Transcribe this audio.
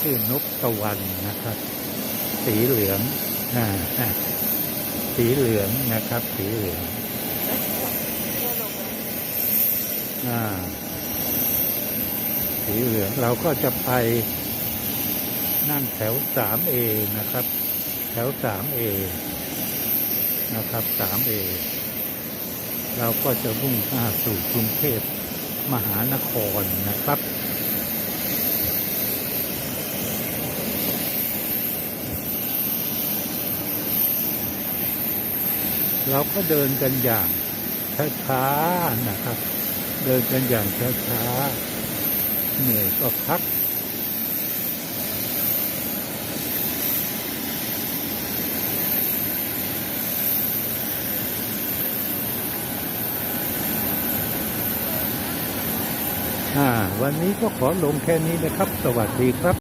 ชื่อนกตะวันนะครับ สีเหลืองอ่าอ่าสีเหลืองนะครับ สีเหลืองอ่าสีเหลืองเราก็จะไปนั่งแถวสามเอนะครับ แถวสามเอนะครับสามเอเราก็จะมุ่งหน้าสู่กรุงเทพมหานครนะครับ เราก็เดินกันอย่างช้าๆนะครับ เดินกันอย่างช้าๆเหนื่อยก็พักวันนี้ก็ขอลงแค่นี้นะครับ สวัสดีครับ